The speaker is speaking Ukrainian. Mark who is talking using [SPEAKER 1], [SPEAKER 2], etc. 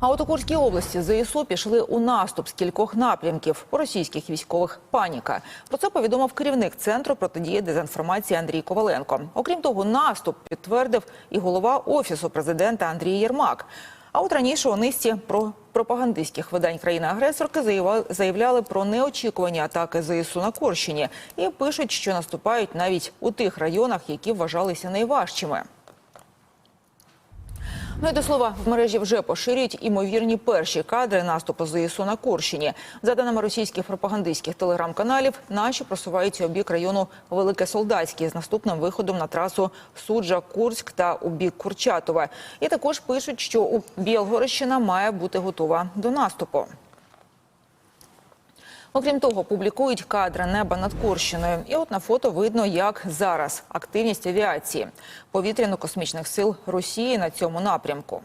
[SPEAKER 1] А от у Курській області ЗСУ пішли у наступ з кількох напрямків. У російських військових паніка. Про це повідомив керівник центру протидії дезінформації Андрій Коваленко. Окрім того, наступ підтвердив і голова офісу президента Андрій Єрмак. А от раніше у низці про пропагандистських видань країни-агресорки заявляли про неочікувані атаки ЗСУ на Корщині і пишуть, що наступають навіть у тих районах, які вважалися найважчими. Ну до слова, в мережі вже поширюють імовірні перші кадри наступу ЗСУ на Корщині. За даними російських пропагандистських телеграм-каналів, наші просуваються у бік району Велике Солдатське з наступним виходом на трасу Суджа-Курськ та у бік Курчатова. І також пишуть, що у Білгородщина має бути готова до наступу. Окрім того, публікують кадри неба над Курщиною. І от на фото видно, як зараз активність авіації повітряно-космічних сил Росії на цьому напрямку.